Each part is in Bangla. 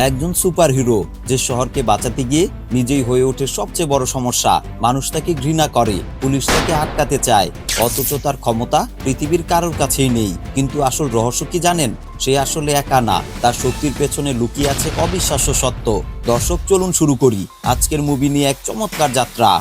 একজন সুপারহিরো যে শহরকে বাঁচাতে গিয়ে নিজেই হয়ে ওঠে সবচেয়ে বড় সমস্যা। মানুষ তাকে ঘৃণা করে, পুলিশ তাকে আটকাতে চায়। অথচ তার ক্ষমতা পৃথিবীর কারোর কাছেই নেই। কিন্তু আসল রহস্য কি জানেন? সে আসলে একা না, তার শক্তির পেছনে লুকিয়ে আছে অবিশ্বাস্য সত্য। দর্শক, চলুন শুরু করি। আজকের মুভি নিয়ে এক চমৎকার যাত্রা।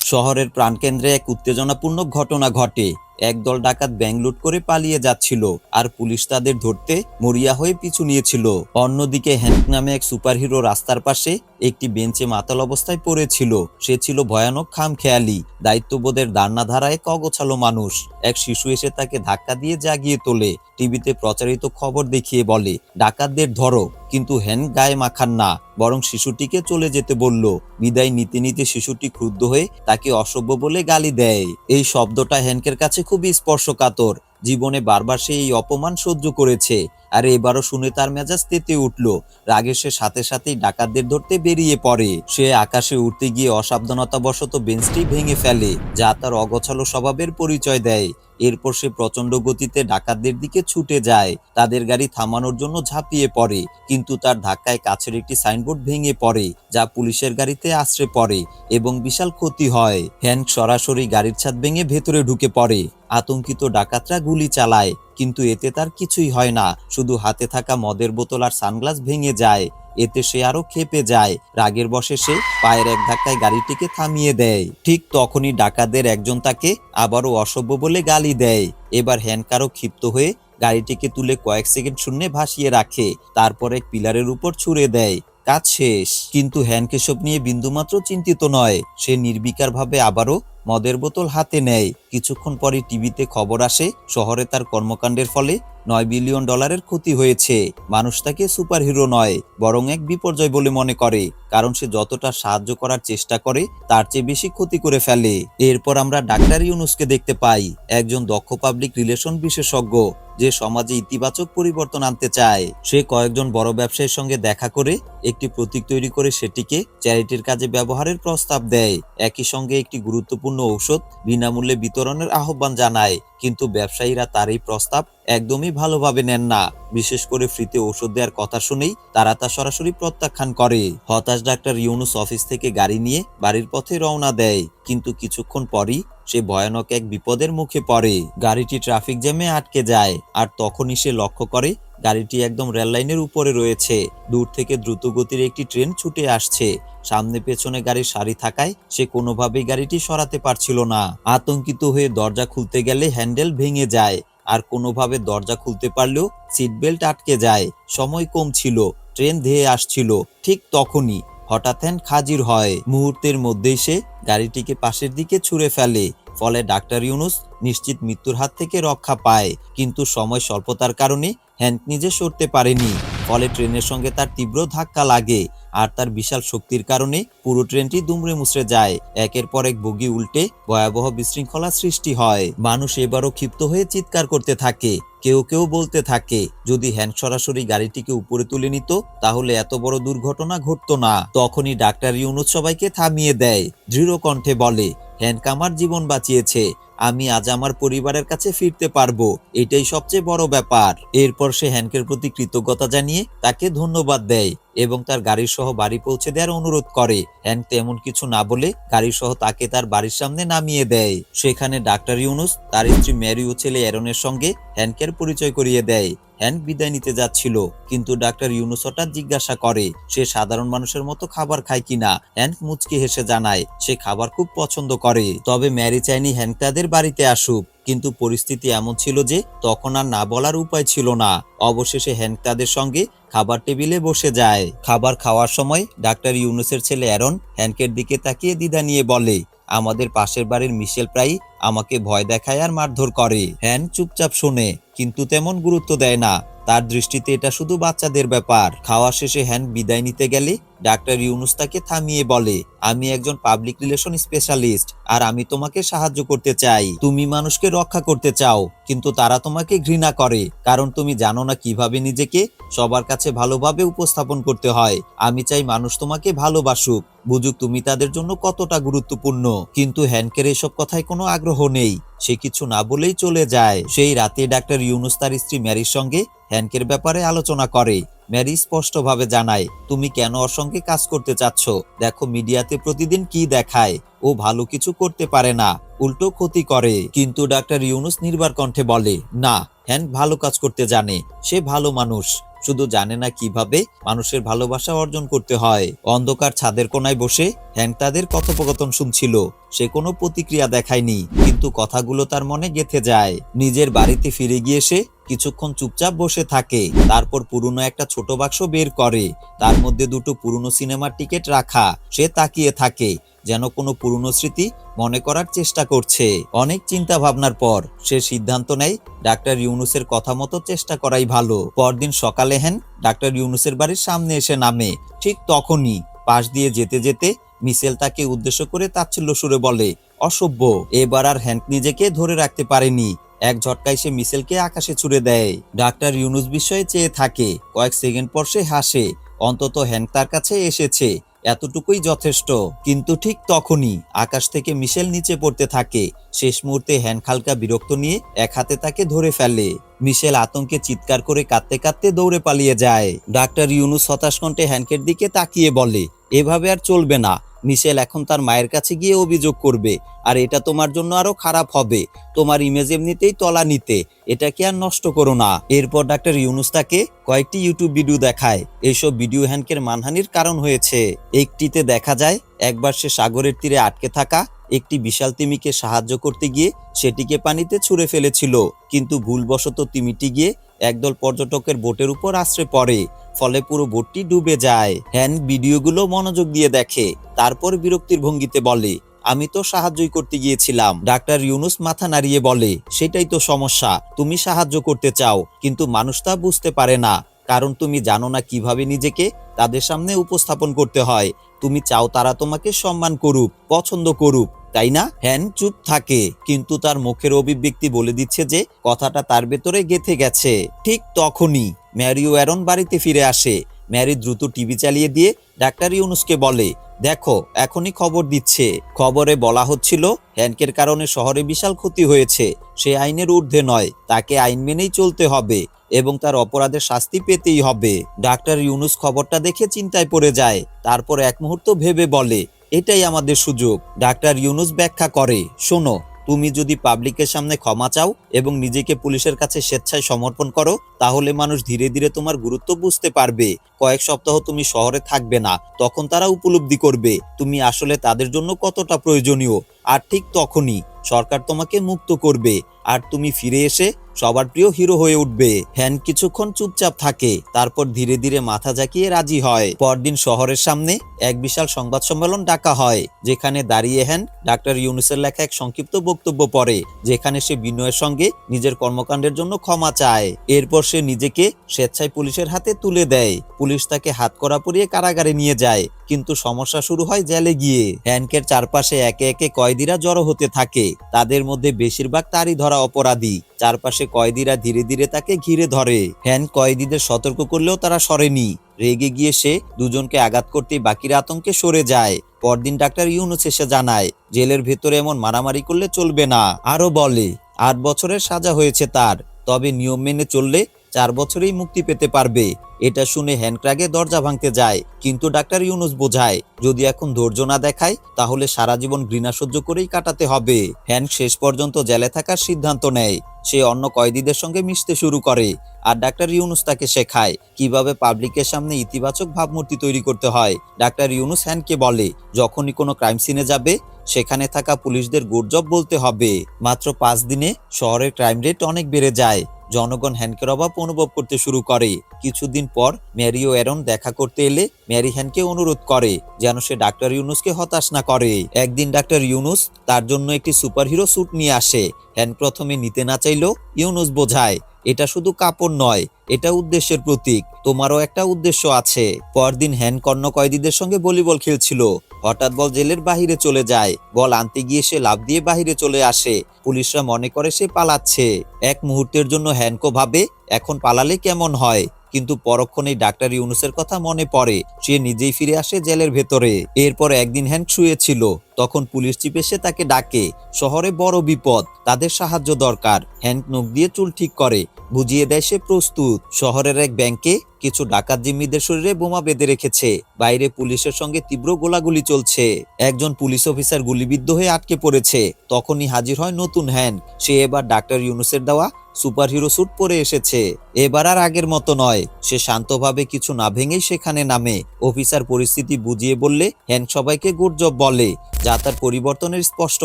শহরের প্রাণকেন্দ্রে এক উত্তেজনাপূর্ণ ঘটনা ঘটে। একদল ডাকাত ব্যাংক লুট করে পালিয়ে যাচ্ছিল আর পুলিশ তাদের ধরতে মরিয়া হয়ে পিছু নিয়েছিল। অন্যদিকে হ্যান্ক নামে এক সুপারহিরো রাস্তার পাশে একটি বেঞ্চে মাতাল অবস্থায় পড়েছিল। সে ছিল ভয়ানক খামখেয়ালি, দায়িত্ববোধের দান্নাধারা এক অগোছালো মানুষ। এক শিশু এসে তাকে ধাক্কা দিয়ে জাগিয়ে তোলে। টিভিতে প্রচারিত খবর দেখিয়ে বলে, ডাকাতদের ধরো, কিন্তু হ্যান গায়ে মাখান না। বরং শিশুটিকে চলে যেতে বলল। বিদায় নিতে নিতে শিশুটি ক্রুদ্ধ হয়ে তাকে অসভ্য বলে গালি দেয়। এই শব্দটা হ্যানকের কাছে খুবই স্পর্শকাতর। জীবনে বারবার সে এই অপমান সহ্য করেছে। আর এবারও শুনে তার মেজাজ তেতে উঠল। রাগে সে সাথে সাথেই ডাকাতদের ধরতে বেরিয়ে পড়ে। সে আকাশে উঠতে গিয়ে অসাবধানতাবশত বেঞ্চটি ভেঙে ফেলে, যা তার অগোছালো স্বভাবের পরিচয় দেয়। এরপর সে প্রচণ্ড গতিতে ডাকাতদের দিকে ছুটে যায়। তাদের গাড়ি থামানোর জন্য ঝাঁপিয়ে পড়ে, কিন্তু তার ধাক্কায় কাছের একটি সাইনবোর্ড ভেঙে পড়ে, যা পুলিশের গাড়িতে আশ্রে পড়ে এবং বিশাল ক্ষতি হয়। হ্যান্ড সরাসরি গাড়ির ছাদ ভেঙে ভেতরে ঢুকে পড়ে। আতঙ্কিত ডাকাতরা গুলি চালায়, কিন্তু এতে তার কিছুই হয় না। শুধু হাতে থাকা মদের বোতল আর সানগ্লাস ভেঙে যায়, এতে সে আরও খেপে যায়। রাগের বসে সে পায়ের এক ধাক্কায় গাড়িটিকে থামিয়ে দেয়। ঠিক তখনই ডাকাতদের একজন তাকে আবারও অসভ্য বলে গালি দেয়। এবার হ্যানকারও ক্ষিপ্ত হয়ে গাড়িটিকে তুলে কয়েক সেকেন্ড শূন্যে ভাসিয়ে রাখে, তারপর এক পিলারের উপর ছুড়ে দেয়। কাজ শেষ। কিন্তু হ্যানকেশব নিয়ে বিন্দুমাত্র চিন্তিত নয়। সে নির্বিকার ভাবে আবারও মদের বোতল হাতে নেয়। কিছুক্ষণ পরে টিভিতে খবর আসে, শহরে তার কর্মকাণ্ডের ফলে নয় বিলিয়ন ডলারের ক্ষতি হয়েছে। মানুষ তাকে সুপারহিরো নয়, বরং এক বিপর্যয় বলে মনে করে, কারণ সে যতটা সাহায্য করার চেষ্টা করে, তার চেয়ে বেশি ক্ষতি করে ফেলে। এরপর আমরা ডাক্তার ইউনুসকে দেখতে পাই, একজন দক্ষ পাবলিক রিলেশন বিশেষজ্ঞ, যে সমাজে ইতিবাচক পরিবর্তন আনতে চায়। সে কয়েকজন বড় ব্যবসায়ীর সঙ্গে দেখা করে, একটি প্রতীক তৈরি করে সেটিকে চ্যারিটির কাজে ব্যবহারের প্রস্তাব দেয়। একই সঙ্গে একটি গুরুত্বপূর্ণ ঔষধ, বিনামূল্যে বিতরণের আহ্বান জানায়, কিন্তু ব্যবসায়ীরা তার এই প্রস্তাব একদমই ভালোভাবে নেন না। বিশেষ করে ফ্রিতে ওষুধ দেওয়ার কথা শুনেই তারা তা সরাসরি প্রত্যাখ্যান করে। হতাশ ডাক্তার ইউনুস অফিস থেকে গাড়ি নিয়ে বাড়ির পথে রওনা দেয়, কিন্তু কিছুক্ষণ পরই সে ভয়ানক এক বিপদের মুখে পড়ে। গাড়িটি ট্রাফিক জ্যামে আটকে যায়, আর তখনই সে লক্ষ্য করে গাড়িটি একদম রেল লাইনের উপরে রয়েছে। দূর থেকে দ্রুত গতির একটি ট্রেন ছুটে আসছে। সামনে পেছনে গাড়ির সারি থাকায় সে কোনোভাবেই গাড়িটি সরাতে পারছিল না। আতঙ্কিত হয়ে দরজা খুলতে গেলে হ্যান্ডেল ভেঙে যায়, আর কোনোভাবে দরজা খুলতে পারলেও সিট বেল্ট আটকে যায়। সময় কম ছিল ট্রেন ধেয়ে আসছিল, ঠিক তখনই হঠাৎ হাজির হয়। মুহূর্তের মধ্যেই সে গাড়িটিকে পাশের দিকে ছুঁড়ে ফেলে। ফলে ডাক্তার ইউনুস নিশ্চিত মৃত্যুর হাত থেকে রক্ষা পায়। কিন্তু সময় স্বল্পতার কারণে হ্যান্ড নিজে সরতে পারেনি। ফলে ট্রেনের সঙ্গে তার তীব্র ধাক্কা লাগে আর তার বিশাল শক্তির কারণে পুরো ট্রেনটি দুমড়ে মুচড়ে যায়। একের পর এক বগি উল্টে ভয়াবহ বিশৃঙ্খলা সৃষ্টি হয়। মানুষ এবারও ক্ষিপ্ত হয়ে চিৎকার করতে থাকে। কেউ কেউ বলতে থাকে, যদি হ্যান্ড সরাসরি গাড়িটিকে উপরে তুলে নিত, তাহলে এত বড় দুর্ঘটনা ঘটতো না। তখনই ডাক্তার ইউনুস সবাইকে থামিয়ে দেয়। দৃঢ় কণ্ঠে বলে হ্যান্ড আমার জীবন বাঁচিয়েছে। আমি আজ আমার পরিবারের কাছে ফিরতে পারব, এটাই সবচেয়ে বড় ব্যাপার। এরপর সে হ্যানকের প্রতি কৃতজ্ঞতা জানিয়ে তাকে ধন্যবাদ দেয়। এবং তার গাড়ি সহ বাড়ি পৌঁছে দেওয়ার অনুরোধ করে। হ্যান তেমন কিছু না বলে গাড়ি সহ তাকে তার বাড়ির সামনে নামিয়ে দেয়। সেখানে ডাক্তার ইউনুস, তার স্ত্রী ম্যারি ও ছেলে অ্যারনের সঙ্গে হ্যানকের পরিচয় করিয়ে দেয়। হ্যান বিদায় নিতে যাচ্ছিল, কিন্তু ডাক্তার ইউনুস হঠাৎ জিজ্ঞাসা করে, সে সাধারণ মানুষের মতো খাবার খায় কিনা? হ্যান্ক মুচকি হেসে জানায়, সে খাবার খুব পছন্দ করে। তবে ম্যারি চাইনি হ্যান্ক তাদের বাড়িতে আসুক। কিন্তু পরিস্থিতি এমন ছিল যে তখন আর না বলার উপায় ছিল না। অবশেষে হ্যান্ক তাদের সঙ্গে খাবার টেবিলে বসে যায়। খাবার খাওয়ার সময় ডাক্তার ইউনুসের ছেলে অ্যারন হ্যানকের দিকে তাকিয়ে দ্বিধা নিয়ে বলে, আমাদের পাশের বাড়ির মিশেল প্রায় আমাকে ভয় দেখায় আর মারধর করে। হ্যান চুপচাপ শোনে, কিন্তু তেমন গুরুত্ব দেয় না। তার দৃষ্টিতে এটা শুধু বাচ্চাদের ব্যাপার। খাওয়া শেষে হ্যান বিদায় নিতে গেলে ডাক্তার ইউনুস তাকে থামিয়ে বলে, আমি একজন পাবলিক রিলেশন স্পেশালিস্ট আর আমি তোমাকে সাহায্য করতে চাই। তুমি মানুষকে রক্ষা করতে চাও, কিন্তু তারা তোমাকে ঘৃণা করে, কারণ তুমি জানো না কীভাবে নিজেকে সবার কাছে ভালোভাবে উপস্থাপন করতে হয়। আমি চাই মানুষ তোমাকে ভালোবাসুক। বুঝুক তুমি তাদের জন্য কতটা গুরুত্বপূর্ণ। কিন্তু হ্যানকের এসব কথায় কোনো আগ্রহ নেই। সে কিছু না বলেই চলে যায়। সেই রাতে ডাক্তার ইউনুস তার স্ত্রী ম্যারির সঙ্গে হ্যানকের ব্যাপারে আলোচনা করে। ম্যারি স্পষ্টভাবে জানায়, তুমি কেন ওর সঙ্গে কাজ করতে চাচ্ছ? দেখো, মিডিয়াতে প্রতিদিন কি দেখায়। ও ভালো কিছু করতে পারে না। উল্টো ক্ষতি করে। কিন্তু ডাক্তার ইউনুস নির্বার কণ্ঠে বলে, না, হ্যান ভালো কাজ করতে জানে। সে ভালো মানুষ। শুধু জানে না কীভাবে মানুষের ভালোবাসা অর্জন করতে হয়। অন্ধকার ছাদের কোনায় বসে হ্যাং তাদের কথোপকথন শুনছিল। সে কোনো প্রতিক্রিয়া দেখায়নি। কিন্তু কথাগুলো তার মনে গেথে যায়। নিজের বাড়িতে ফিরে গিয়ে সে কিছুক্ষণ চুপচাপ বসে থাকে। তারপর পুরনো একটা ছোট বাক্স বের করে। তার মধ্যে দুটো পুরনো সিনেমার টিকিট রাখা। সে তাকিয়ে থাকে, যেন কোনো পুরনো স্মৃতি মনে করার চেষ্টা করছে। অনেক চিন্তা ভাবনার পর সে সিদ্ধান্ত নেয়, ডাক্তার ইউনুসের কথা মতো চেষ্টা করাই ভালো। পরদিন সকালে হেন, ডাক্তার ইউনুসের বাড়ির সামনে এসে নামে। ঠিক তখনই পাশ দিয়ে যেতে যেতে মিসেল তাকে উদ্দেশ্য করে তাচ্ছিল্য সুরে বলে, অসভ্য। এবার আর হ্যান্ড নিজেকে ধরে রাখতে পারেনি। এক ঝটকায় সে মিসেলকে আকাশে ছুড়ে দেয়। ডাক্তার ইউনুস বিষয়ে চেয়ে থাকে। কয়েক সেকেন্ড পর সে হাসে। অন্তত হ্যান্ড তার কাছে এসেছে। এতটুকুই যথেষ্ট। কিন্তু ঠিক তখনই আকাশ থেকে মিশেল নিচে পড়তে থাকে। শেষ মুহূর্তে হ্যান খালকা বিরক্ত নিয়ে এক হাতে তাকে ধরে ফেলে। মিশেল আতঙ্কে চিৎকার করে কাঁদতে কাঁদতে দৌড়ে পালিয়ে যায়। ডাক্তার ইউনুস হতাশ কণ্ঠে হ্যানকের দিকে তাকিয়ে বলে, এভাবে আর চলবে না। মিশেল এখন তার মায়ের কাছে গিয়ে অভিযোগ করবে, আর এটা তোমার জন্য আরও খারাপ হবে। তোমার ইমেজ এমনিতেই তলা নিতে এটাকে আর নষ্ট করো না। এরপর ডাক্তার ইউনুস তাকে কয়েকটি ইউটিউব ভিডিও দেখায়। এইসব ভিডিও হ্যানকের মানহানির কারণ হয়েছে। একটিতে দেখা যায়, একবার সে সাগরের তীরে আটকে থাকা একটি বিশাল তিমিকে সাহায্য করতে গিয়ে সেটিকে পানিতে ছুঁড়ে ফেলেছিল। কিন্তু ভুলবশত তিমিটি গিয়ে একদল পর্যটকের বোটের উপর আশ্রে পড়ে। ফলে পুরো বোটটি ডুবে যায়। হ্যান ভিডিওগুলো মনোযোগ দিয়ে দেখে, তারপর বিরক্তির ভঙ্গিতে বলে, আমি তো সাহায্যই করতে গিয়েছিলাম। ডাক্তার ইউনুস মাথা নাড়িয়ে বলে, সেটাই তো সমস্যা, তুমি সাহায্য করতে চাও, কিন্তু মানুষ তা বুঝতে পারে না। কারণ তুমি জানো না কীভাবে নিজেকে তাদের সামনে উপস্থাপন করতে হয়। তুমি চাও তারা তোমাকে সম্মান করুক, পছন্দ করুক, তাই না? হ্যান চুপ থাকে, কিন্তু তার মুখের অভিব্যক্তি বলে দিচ্ছে যে, কথাটা তার ভেতরে গেথে গেছে। ঠিক তখনই ম্যারিও অ্যারন বাড়িতে ফিরে আসে। ম্যারি দ্রুত টিভি চালিয়ে দিয়ে ডাক্তার ইউনুসকে বলে, দেখো, এখনই খবর দিচ্ছে। খবরে বলা হচ্ছিল, হ্যানকের কারণে শহরে বিশাল ক্ষতি হয়েছে। সে আইনের ঊর্ধ্বে নয়, তাকে আইন মেনেই চলতে হবে এবং তার অপরাধের শাস্তি পেতেই হবে। ডাক্তার ইউনুস খবরটা দেখে চিন্তায় পড়ে যায়, তারপর এক মুহূর্ত ভেবে বলে, এটাই আমাদের সুযোগ। ডাক্তার ইউনুস ব্যাখ্যা করে, শোনো তুমি যদি পাবলিকের সামনে ক্ষমা চাও এবং নিজেকে পুলিশের কাছে স্বেচ্ছায় সমর্পণ করো, তাহলে মানুষ ধীরে ধীরে তোমার গুরুত্ব বুঝতে পারবে। কয়েক সপ্তাহ তুমি শহরে থাকবে না, তখন তারা উপলব্ধি করবে, তুমি আসলে তাদের জন্য কতটা প্রয়োজনীয়। আর ঠিক তখনই সরকার তোমাকে মুক্ত করবে। আর তুমি ফিরে এসে সবার প্রিয় হিরো হয়ে উঠবে। হ্যান কিছুক্ষণ চুপচাপ থাকে, তারপর ধীরে ধীরে মাথা ঝাঁকিয়ে রাজি হয়। পরদিন শহরের সামনে এক বিশাল সংবাদ সম্মেলন ডাকা হয়, যেখানে দাঁড়িয়ে হ্যান ডাক্তার ইউনুসের লেখা এক সংক্ষিপ্ত বক্তব্য পড়ে, যেখানে সে বিনয়ের সঙ্গে নিজের কর্মকাণ্ডের জন্য ক্ষমা চায়। এরপর সে নিজেকে স্বেচ্ছায় পুলিশের হাতে তুলে দেয়। পুলিশ তাকে হাত করা পরিয়ে কারাগারে নিয়ে যায়, কিন্তু সমস্যা শুরু হয় জেলে গিয়ে। হ্যানকের চারপাশে একে একে কয়েদিরা জড়ো হতে থাকে, তাদের মধ্যে বেশিরভাগ তারই ধরা অপরাধী। চারপাশে কয়েদিরা ধীরে ধীরে তাকে ঘিরে ধরে। হ্যান কয়েদিদের সতর্ক করলেও তারা সরেনি। রেগে গিয়ে সে দুজনকে আঘাত করতে বাকিরা আতঙ্কে সরে যায়। পরদিন ডাক্তার ইউনুস এসে জানায়, জেলের ভেতরে এমন মারামারি করলে চলবে না। আরও বলে, আট বছরের সাজা হয়েছে তার। তবে নিয়ম মেনে চললে চার বছরেই মুক্তি পেতে পারবে। এটা শুনে হ্যান্ডক্রাগে দরজা ভাঙতে যায়, কিন্তু ডাক্তার ইউনুস বোঝায়, যদি এখন ধৈর্য না দেখায়, তাহলে সারা জীবন ঘৃণা সহ্য করেই কাটাতে হবে। হ্যান্ড শেষ পর্যন্ত জেলে থাকার সিদ্ধান্ত নেয়। সে অন্য কয়েদিদের সঙ্গে মিশতে শুরু করে, আর ডাক্তার ইউনুস তাকে শেখায় কীভাবে পাবলিকের সামনে ইতিবাচক ভাবমূর্তি তৈরি করতে হয়। ডাক্তার ইউনুস হ্যানকে বলে, যখনই কোনো ক্রাইম সিনে যাবে, সেখানে থাকা পুলিশদের গুড জব বলতে হবে। মাত্র পাঁচ দিনে শহরের ক্রাইম রেট অনেক বেড়ে যায়। জনগণ হ্যানকের অভাব অনুভব করতে শুরু করে। কিছুদিন পর ম্যারি ও অ্যারন দেখা করতে এলে ম্যারি হ্যানকে অনুরোধ করে যেন সে ডাক্তার ইউনুসকে হতাশ না করে। একদিন ডাক্তার ইউনুস তার জন্য একটি সুপারহিরো স্যুট নিয়ে আসে। হ্যান প্রথমে নিতে না চাইলেও ইউনুস বোঝায় এটা শুধু কাপড় নয়, এটা উদ্দেশ্যের প্রতীক। তোমারও একটা উদ্দেশ্য আছে। পরদিন হ্যান কর্ণ কয়েদিদের সঙ্গে ভলিবল খেলছিল। হঠাৎ বল জেলের বাহিরে চলে যায়। বল আনতে গিয়ে সে লাভ দিয়ে বাহিরে চলে আসে। পুলিশরা মনে করে সে পালাচ্ছে। এক মুহূর্তের জন্য হ্যানকো ভাবে, এখন পালালে কেমন হয়? কিন্তু পরক্ষণেই ডাক্তার ইউনুসের কথা মনে পড়ে। সে নিজেই ফিরে আসে জেলের ভেতরে। এরপর একদিন হ্যান্ক শুয়েছিল। তখন পুলিশ চিফ এসে তাকে ডাকে, শহরে বড় বিপদ, তাদের সাহায্য দরকার। হ্যান্ক নখ দিয়ে চুল ঠিক করে। বুঝিয়ে দেয় সে প্রস্তুত। শহরের এক ব্যাংকে কিছু ডাকাত জিম্মিদের শরীরে বোমা বেঁধে রেখেছে। বাইরে পুলিশের সঙ্গে তীব্র গোলাগুলি চলছে। একজন পুলিশ অফিসার গুলিবিদ্ধ হয়ে আটকে পড়েছে। তখনই হাজির হয় নতুন হ্যান্ড। সে এবার ডাক্তার ইউনুসের দেওয়া সুপারহিরো স্যুট পরে এসেছে। এবার আর আগের মতো নয়। সে শান্তভাবে কিছু না ভেঙেই সেখানে নামে। অফিসার পরিস্থিতি বুঝিয়ে বললে, হ্যান সবাইকে গুড জব বলে। যা তার পরিবর্তনের স্পষ্ট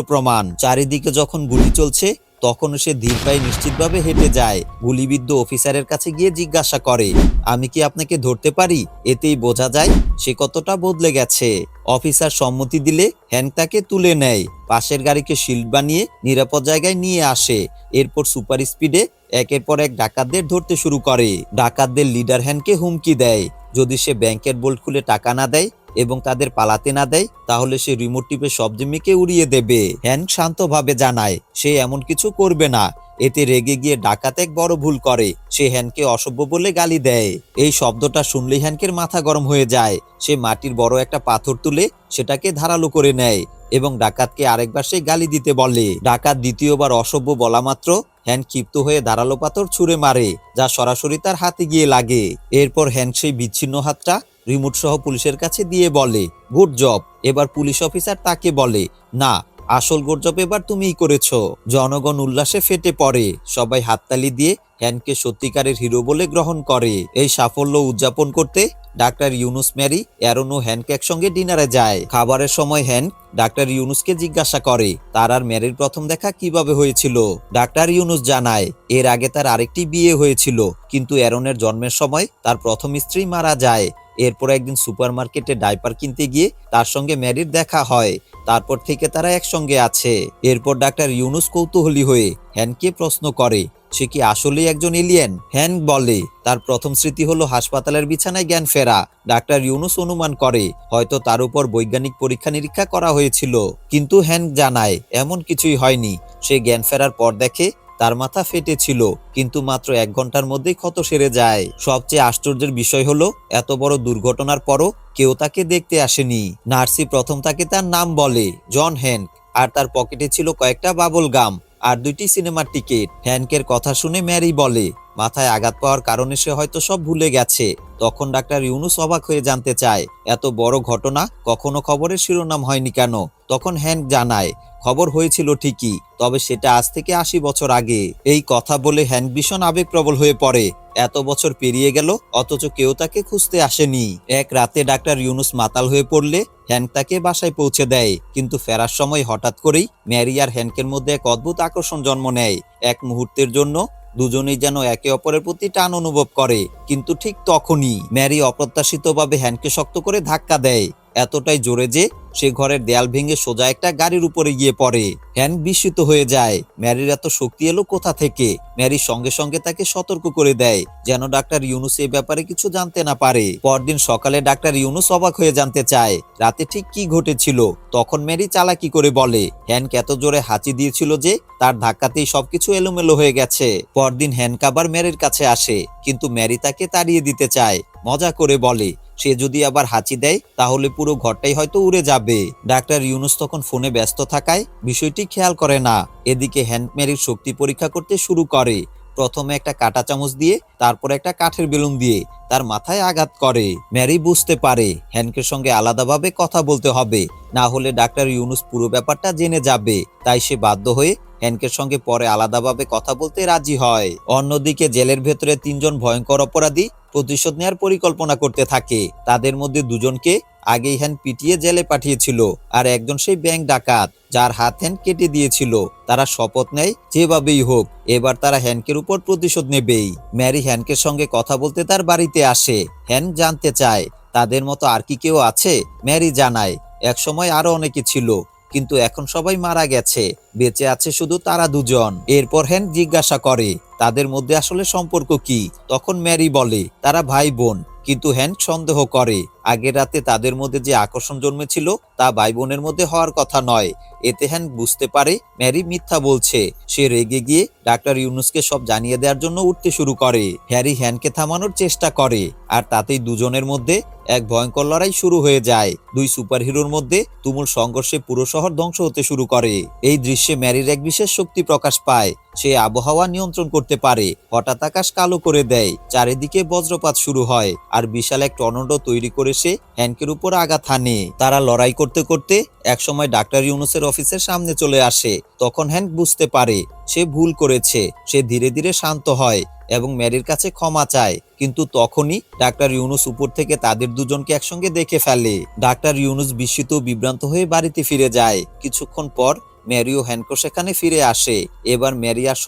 প্রমাণ। চারিদিকে যখন গুলি চলছে তখন সে ধীর পায়ে নিশ্চিতভাবে হেঁটে যায়। গুলিবিদ্ধ অফিসারের কাছে গিয়ে জিজ্ঞাসা করে, আমি কি আপনাকে ধরতে পারি? এতেই বোঝা যায় সে কতটা বদলে গেছে। অফিসার সম্মতি দিলে হ্যান্ড তাকে তুলে নেয়। পাশের গাড়িকে শিল্ড বানিয়ে নিরাপদ জায়গায় নিয়ে আসে। এরপর সুপার স্পিডে একের পর এক ডাকাতদের ধরতে শুরু করে। ডাকাতদের লিডার হ্যান্ডকে হুমকি দেয়। যদি সে ব্যাংকের বোল্ট খুলে টাকা না দেয় এবং তাদের পালাতে না দেয়, তাহলে সে রিমোট টিপে সব জিম্মিকে উড়িয়ে দেবে। হ্যান্ড শান্তভাবে জানায়, সে এমন কিছু করবে না। এতে রেগে গিয়ে ডাকাত এক বড় ভুল করে। সে হ্যানকে অসভ্য বলে গালি দেয়। এই শব্দটা শুনলেই হ্যানকের মাথা গরম হয়ে যায়। সে মাটির বড় একটা পাথর তুলে সেটাকে ধারালো করে নেয় এবং ডাকাতকে আরেকবার সেই গালি দিতে বলে। ডাকাত দ্বিতীয়বার অসভ্য বলা মাত্র হ্যান ক্ষিপ্ত হয়ে ধারালো পাথর ছুঁড়ে মারে, যা সরাসরি তার হাতে গিয়ে লাগে। এরপর হ্যান সেই বিচ্ছিন্ন হাতটা রিমোট সহ পুলিশের কাছে দিয়ে বলে, গুড জব। এবার পুলিশ অফিসার তাকে বলে, না, আসল গর্জব এবার তুমিই করেছ। জনগণ উল্লাসে ফেটে পড়ে। সবাই হাততালি দিয়ে হ্যানকে সত্যিকারের হিরো বলে গ্রহণ করে। এই সাফল্য উদযাপন করতে ডাক্তার ইউনুস ম্যারি, অ্যারন ও হ্যানকে একসঙ্গে ডিনারে যায়। খাবারের সময় হ্যান ডাক্তার ইউনুসকে জিজ্ঞাসা করে, তার আর ম্যারির প্রথম দেখা কীভাবে হয়েছিল? ডাক্তার ইউনুস জানায়, এর আগে তার আরেকটি বিয়ে হয়েছিল, কিন্তু অ্যারনের জন্মের সময় তার প্রথম স্ত্রী মারা যায়। এরপর একদিন সুপার মার্কেটে ডাইপার কিনতে গিয়ে তার সঙ্গে ম্যারির দেখা হয়। তারপর থেকে তারা একসঙ্গে আছে। এরপর ডাক্তার ইউনুস কৌতূহলী হয়ে হ্যানকে প্রশ্ন করে, সে কি আসলেই একজন এলিয়েন? হ্যান বলে, তার প্রথম স্মৃতি হলো হাসপাতালের বিছানায় জ্ঞান ফেরা। ডাক্তার ইউনুস অনুমান করে, হয়তো তার উপর বৈজ্ঞানিক পরীক্ষা নিরীক্ষা করা হয়েছিল। কিন্তু হ্যান জানায়, এমন কিছুই হয়নি। সে জ্ঞান ফেরার পর দেখে তার মাথা ফেটেছিল কিন্তু মাত্র এক ঘণ্টার মধ্যেই ক্ষত সেরে যায়। সবচেয়ে আশ্চর্যের বিষয় হলো, এত বড় দুর্ঘটনার পরও কেউ তাকে দেখতে আসেনি। নার্সি প্রথম তাকে তার নাম বলে, জন হ্যান্ক, আর তার পকেটে ছিল কয়েকটা বাবল গাম আর দুইটি সিনেমার টিকিট। হ্যানকের কথা শুনে ম্যারি বলে, মাথায় আঘাত পাওয়ার কারণে সে হয়তো সব ভুলে গেছে। তখন ডাক্তার ইউনুস অবাক হয়ে জানতে চায়, এত বড় ঘটনা কখনো খবরের শিরোনাম হয়নি কেন? তখন হ্যান্ক জানায় খবর হয়েছিল ঠিকই, তবে সেটা আজ থেকে আশি বছর আগে। এই কথা বলে হ্যান্ক ভীষণ আবেগপ্রবল হয়ে পড়ে। এত বছর পেরিয়ে গেল, অথচ কেউ তাকে খুঁজতে আসেনি। এক রাতে ডাক্তার ইউনুস মাতাল হয়ে পড়লে হ্যান্ক তাকে বাসায় পৌঁছে দেয়, কিন্তু ফেরার সময় হঠাৎ করেই ম্যারি আর হ্যান্কের মধ্যে এক অদ্ভুত আকর্ষণ জন্ম নেয়। এক মুহূর্তের জন্য দুজনেই যেন একে অপরের প্রতি টান অনুভব করে, কিন্তু ঠিক তখনই ম্যারি অপ্রত্যাশিতভাবে হ্যান্ডকে শক্ত করে ধাক্কা দেয়। এতটাই জোরে যে সে ঘরের দেয়াল ভেঙে সোজা একটা গাড়ির উপরে গিয়ে পড়ে। হ্যান বিস্মিত হয়ে যায়। ম্যারির এত শক্তি এলো কোথা থেকে? ম্যারি সঙ্গে সঙ্গে তাকে সতর্ক করে দেয়, যেন ডাক্তার ইউনুস এই ব্যাপারে কিছু জানতে না পারে। পরদিন সকালে ডাক্তার ইউনুস অবাক হয়ে জানতে চায়, রাতে ঠিক কি ঘটেছিল? তখন ম্যারি চালাকি করে বলে, হ্যানক এত জোরে হাঁচি দিয়েছিল যে তার ধাক্কাতেই সবকিছু এলোমেলো হয়ে গেছে। পরদিন হ্যানক আবার ম্যারির কাছে আসে, কিন্তু ম্যারি তাকে তাড়িয়ে দিতে চায়, মজা করে বলে সে যদি আবার হাঁচি দেয়, তাহলে পুরো ঘরটাই হয়তো উড়ে যাবে। ডাক্তার ইউনুস তখন ফোনে ব্যস্ত থাকায় বিষয়টি খেয়াল করে না। এদিকে হ্যান্ডমেরির শক্তি পরীক্ষা করতে শুরু করে। প্রথমে একটা কাটা চামচ দিয়ে, তারপর একটা কাঠের বেলুন দিয়ে। তার মাথায় আঘাত করে। ম্যারি বুঝতে পারে, হ্যানকের সঙ্গে আলাদাভাবে কথা বলতে হবে। না হলে ডাক্তার ইউনুস পুরো ব্যাপারটা জেনে যাবে। তাই সে বাধ্য হয়ে হ্যানকের সঙ্গে পরে আলাদাভাবে কথা বলতে রাজি হয়। অন্যদিকে জেলের ভেতরে তিনজন ভয়ঙ্কর অপরাধী প্রতিশোধ নেওয়ার পরিকল্পনা করতে থাকে। তাদের মধ্যে দুজনকে আগেই হ্যান পিটিয়ে জেলে পাঠিয়েছিল, আর একজন সেই ব্যাংক ডাকাত, যার হাত হ্যান কেটে দিয়েছিল। তারা শপথ নেয়, যেভাবেই হোক, এবার তারা হ্যানকের উপর প্রতিশোধ নেবেই। ম্যারি হ্যানকের সঙ্গে কথা বলতে তার বাড়িতে আসে হ্যান জানতে চায়, তাদের মতো আর কি কেউ আছে? ম্যারি জানায়, একসময় আরও অনেকে ছিল, কিন্তু এখন সবাই মারা গেছে, বেঁচে আছে শুধু তারা দুজন। এরপর হ্যান জিজ্ঞাসা করে তাদের মধ্যে আসলে সম্পর্ক কি? তখন ম্যারি বলে, তারা ভাই বোন কিন্তু হ্যান সন্দেহ করে। আগের রাতে তাদের মধ্যে যে আকর্ষণ জন্মেছিল, তা ভাই বোনের মধ্যে হওয়ার কথা নয়। এতে হ্যান বুঝতে পারে, ম্যারি মিথ্যা বলছে। সে রেগে গিয়ে ডাক্তার ইউনুসকে সব জানিয়ে দেওয়ার জন্য উঠতে শুরু করে। হ্যারি হ্যানকে থামানোর চেষ্টা করে। আর তাতেই দুজনের মধ্যে এক ভয়ঙ্কর লড়াই শুরু হয়ে যায়। দুই সুপারহিরোর মধ্যে তুমুল সংঘর্ষে পুরো শহর ধ্বংস হতে শুরু করে। এই দৃশ্যে ম্যারির এক বিশেষ শক্তি প্রকাশ পায়। সে আবহাওয়া নিয়ন্ত্রণ করতে পারে। হঠাৎ আকাশ কালো করে দেয়। চারিদিকে বজ্রপাত শুরু হয় আর বিশাল এক টর্নেডো তৈরি করে সে হ্যানকের উপর আঘাত হানে। তারা লড়াই করতে করতে একসময় ডাক্তার ইউনুসের অফিসের সামনে চলে আসে। তখন হ্যানক বুঝতে পারে সে ভুল করেছে। সে ধীরে ধীরে শান্ত হয় এবং ম্যারির কাছে ক্ষমা চায়। কিন্তু তখনই ডাক্তার ইউনুস উপর থেকে তাদের দুজনকে একসঙ্গে দেখে ফেলে। ডাক্তার ইউনুস বিস্মিত বিভ্রান্ত হয়ে বাড়িতে ফিরে যায়। কিছুক্ষণ পর ম্যারি ও হ্যানকো সেখানে ফিরে আসে। এবার ম্যারি আর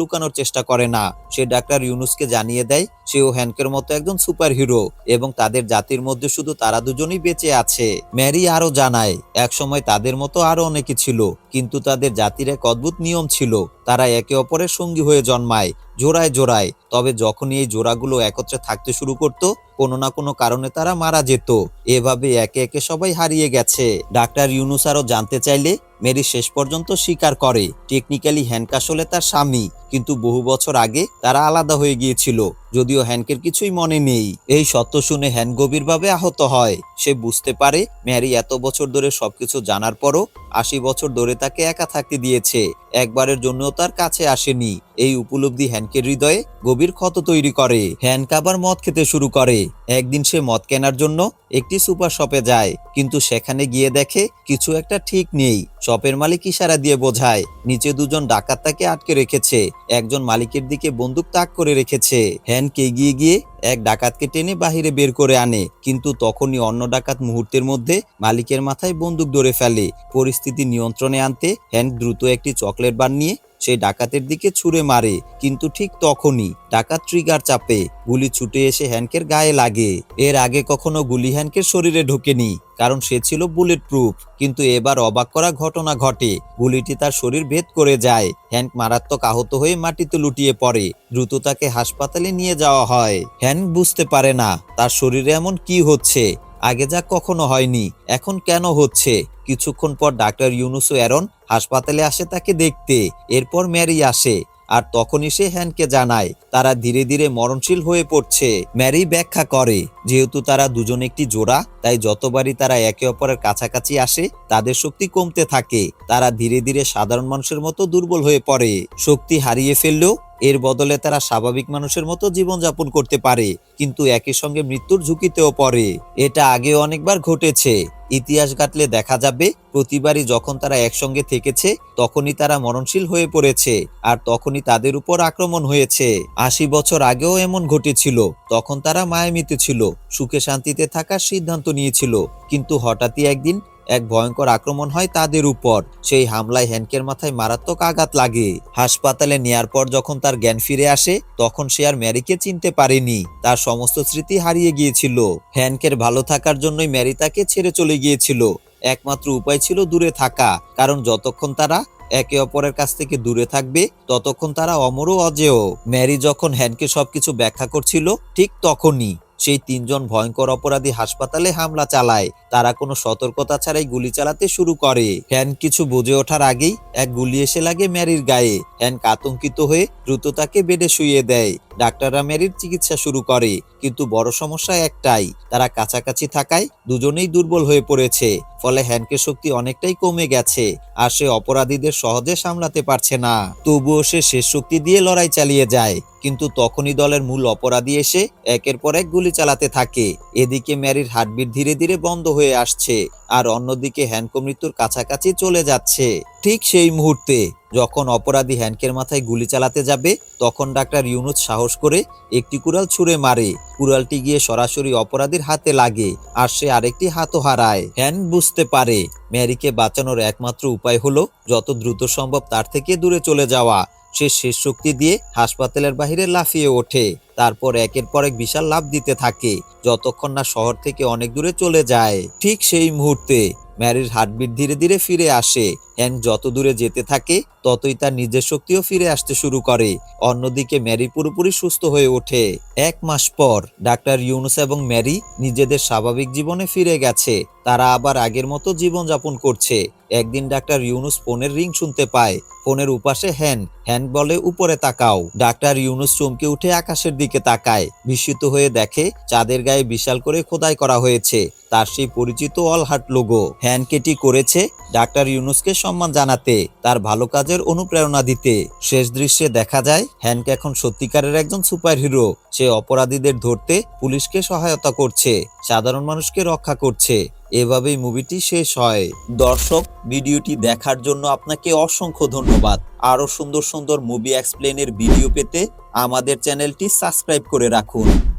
লুকানোর চেষ্টা করে না। সে ডাক্তার ইউনুসকে জানিয়ে দেয় সে ও হ্যানকের মতো একজন সুপার হিরো এবং তাদের জাতির মধ্যে শুধু তারা দুজনই বেঁচে আছে। ম্যারি আরও জানায়, একসময় তাদের মতো আরও অনেকে ছিল, কিন্তু তাদের জাতির এক অদ্ভুত নিয়ম ছিল। তারা একে অপরের সঙ্গী হয়ে জন্মায়, জোড়ায় জোড়ায়। তবে যখনই এই জোড়াগুলো একত্রে থাকতে শুরু করত কোনো না কোনো কারণে তারা মারা যেত। এভাবে একে একে সবাই হারিয়ে গেছে। ডাক্তার ইউনুস আরও জানতে চাইলে মেরি শেষ পর্যন্ত স্বীকার করে। টেকনিক্যালি হ্যান্ডকাশ হলে তার স্বামী। কিন্তু বহু বছর আগে তারা আলাদা হয়ে গিয়েছিল, যদিও হ্যানকের কিছুই মনে নেই। এই সত্য শুনে হ্যান গভীরভাবে আহত হয়। সে বুঝতে পারে ম্যারি এত বছর ধরে সবকিছু জানার পরও আশি বছর ধরে তাকে একা থাকতে দিয়েছে। একবারের জন্যও তার কাছে আসেনি। এই উপলব্ধি হ্যানকের হৃদয়ে গভীর ক্ষত তৈরি করে। হ্যানক আবার মদ খেতে শুরু করে। একদিন সে মদ কেনার জন্য একটি সুপার শপে যায়, কিন্তু সেখানে গিয়ে দেখে কিছু একটা ঠিক নেই। শপের মালিক ইশারা দিয়ে বোঝায়, নিচে দুজন ডাকাত তাকে আটকে রেখেছে, একজন মালিকের দিকে বন্দুক তাক করে রেখেছে। হ্যানকে এগিয়ে গিয়ে এক ডাকাতকে টেনে বাহিরে বের করে আনে, কিন্তু তখনই অন্য ডাকাত মুহূর্তের মধ্যে মালিকের মাথায় বন্দুক ধরে ফেলে। পরিস্থিতি নিয়ন্ত্রণে আনতে হ্যান দ্রুত একটি চকলেট বার নিয়ে সেই ডাকাতের দিকে ছুঁড়ে মারে, কিন্তু ঠিক তখনই ডাকাত ট্রিগার চাপে। গুলি ছুটে এসে হ্যানকের গায়ে লাগে। এর আগে কখনো গুলি হ্যানকের শরীরে ঢোকেনি, কারণ সে ছিল বুলেট প্রুফ কিন্তু এবার অবাক করা ঘটনা ঘটে। গুলিটি তার শরীর ভেদ করে যায়। হ্যানক মারাত্মক আহত হয়ে মাটিতে লুটিয়ে পড়ে। দ্রুত তাকে হাসপাতালে নিয়ে যাওয়া হয়। হ্যানক বুঝতে পারে না, তার শরীরে এমন কি হচ্ছে। আগে যা কখনো হয়নি, এখন কেন হচ্ছে? কিছুক্ষণ পর ডাক্তার ইউনুস অ্যারন হাসপাতালে আসে তাকে দেখতে। এরপর ম্যারি আসে, আর তখনই সে হ্যানকে জানায়, তারা ধীরে ধীরে মরণশীল হয়ে পড়ছে। ম্যারি ব্যাখ্যা করে, যেহেতু তারা দুজন একটি জোড়া, তাই যতবারই তারা একে অপরের কাছাকাছি আসে, তাদের শক্তি কমতে থাকে। তারা ধীরে ধীরে সাধারণ মানুষের মতো দুর্বল হয়ে পড়ে। শক্তি হারিয়ে ফেললেও এর বদলে তারা স্বাভাবিক মানুষের মতো জীবনযাপন করতে পারে, কিন্তু একই সঙ্গে মৃত্যুর ঝুঁকিতেও পড়ে। এটা আগে অনেকবার ঘটেছে। ইতিহাস ঘাটলে দেখা যাবে, প্রতিবারই যখন তারা একসঙ্গে থেকেছে, তখনই তারা মরণশীল হয়ে পড়েছে, আর তখনই তাদের উপর আক্রমণ হয়েছে। আশি বছর আগেও এমন ঘটেছিল, তখন তারা মায়ামিতে ছিল, সুখে শান্তিতে থাকার সিদ্ধান্ত নিয়েছিল, কিন্তু হঠাৎই একদিন এক ভয়ঙ্কর আক্রমণ হয় তাদের উপর। সেই হামলায় হ্যানকের মাথায় মারাত্মক আঘাত লাগে। হাসপাতালে নেয়ার পর যখন তার জ্ঞান ফিরে আসে, তখন সে আর ম্যারিকে চিনতে পারেনি। তার সমস্ত স্মৃতি হারিয়ে গিয়েছিল। হ্যানকের ভালো থাকার জন্যই ম্যারি তাকে ছেড়ে চলে গিয়েছিল। একমাত্র উপায় ছিল দূরে থাকা, কারণ যতক্ষণ তারা একে অপরের কাছ থেকে দূরে থাকবে, ততক্ষণ তারা অমরও অজেয়। ম্যারি যখন হ্যানকে সবকিছু ব্যাখ্যা করছিল, ঠিক তখনই সেই তিনজন ভয়ঙ্কর অপরাধী হাসপাতালে হামলা চালায়। তারা কোনো সতর্কতা ছাড়াই গুলি চালাতে শুরু করে। হ্যান কিছু বুঝে ওঠার আগেই এক গুলি এসে লাগে ম্যারির গায়ে। হ্যান আতঙ্কিত হয়ে দ্রুত তাকে বেডে শুয়ে দেয়। ডাক্তাররা ম্যারির চিকিৎসা শুরু করে, কিন্তু বড় সমস্যা একটাই, তারা কাছাকাছি থাকায় দুজনেই দুর্বল হয়ে পড়েছে। ফলে হ্যান্ডকে শক্তি অনেকটাই কমে গেছে আর সে অপরাধীদের সহজে সামলাতে পারছে না। তবুও সে শেষ শক্তি দিয়ে লড়াই চালিয়ে যায়, কিন্তু তখনই দলের মূল অপরাধী এসে একের পর এক গুলি চালাতে থাকে। এদিকে ম্যারির হার্টবিট ধীরে ধীরে বন্ধ হয়ে আসছে, আর অন্যদিকে হ্যানকো মৃত্যুর কাছাকাছি চলে যাচ্ছে। ঠিক সেই মুহূর্তে যখন অপরাধী হ্যানকের মাথায় গুলি চালাতে যাবে, তখন ডাক্তার ইউনুস সাহস করে একটি কুড়াল ছুঁড়ে মারে। কুড়ালটি গিয়ে সরাসরি অপরাধীর হাতে লাগে, আর সে আরেকটি হাতও হারায়। হ্যান বুঝতে পারে, ম্যারিকে বাঁচানোর একমাত্র উপায় হলো যত দ্রুত সম্ভব তার থেকে দূরে চলে যাওয়া। সে শেষ শক্তি দিয়ে হাসপাতালের বাহিরে লাফিয়ে ওঠে, তারপর একের পর এক বিশাল লাভ দিতে থাকে, যতক্ষণ না শহর থেকে অনেক দূরে চলে যায়। ঠিক সেই মুহূর্তে ম্যারির হার্টবিট ধীরে ধীরে ফিরে আসে। হ্যান যত দূরে যেতে থাকে, ততই তার নিজের শক্তিও ফিরে আসতে শুরু করে। অন্যদিকে ম্যারি পুরোপুরি সুস্থ হয়ে ওঠে। এক মাস পর, ডাক্তার ইউনুস এবং ম্যারি নিজেদের স্বাভাবিক জীবনে ফিরে গেছে। তারা আবার আগের মতো জীবনযাপন করছে। একদিন ডাক্তার ইউনুস ফোনের রিং শুনতে পায়। ফোনের উপাশে হ্যান হ্যান বলে, উপরে তাকাও। ডাক্তার ইউনুস চমকে উঠে আকাশের দিকে তাকায়। বিস্মিত হয়ে দেখে, চাঁদের গায়ে বিশাল করে খোদাই করা হয়েছে। তার সেই পরিচিত অলহাট লোগো। হ্যান কেটি করেছে ডাক্তার ইউনুসকে সম্মান জানাতে, তার ভালো কাজের অনুপ্রেরণা দিতে। শেষ দৃশ্যে দেখা যায়, হ্যানকে এখন সত্যিকারের একজন সুপার হিরো সে অপরাধীদের ধরতে পুলিশকে সহায়তা করছে, সাধারণ মানুষকে রক্ষা করছে। এভাবেই মুভিটি শেষ হয়। দর্শক, ভিডিওটি দেখার জন্য আপনাকে অসংখ্য ধন্যবাদ। আরও সুন্দর সুন্দর মুভি এক্সপ্লেনের ভিডিও পেতে আমাদের চ্যানেলটি সাবস্ক্রাইব করে রাখুন।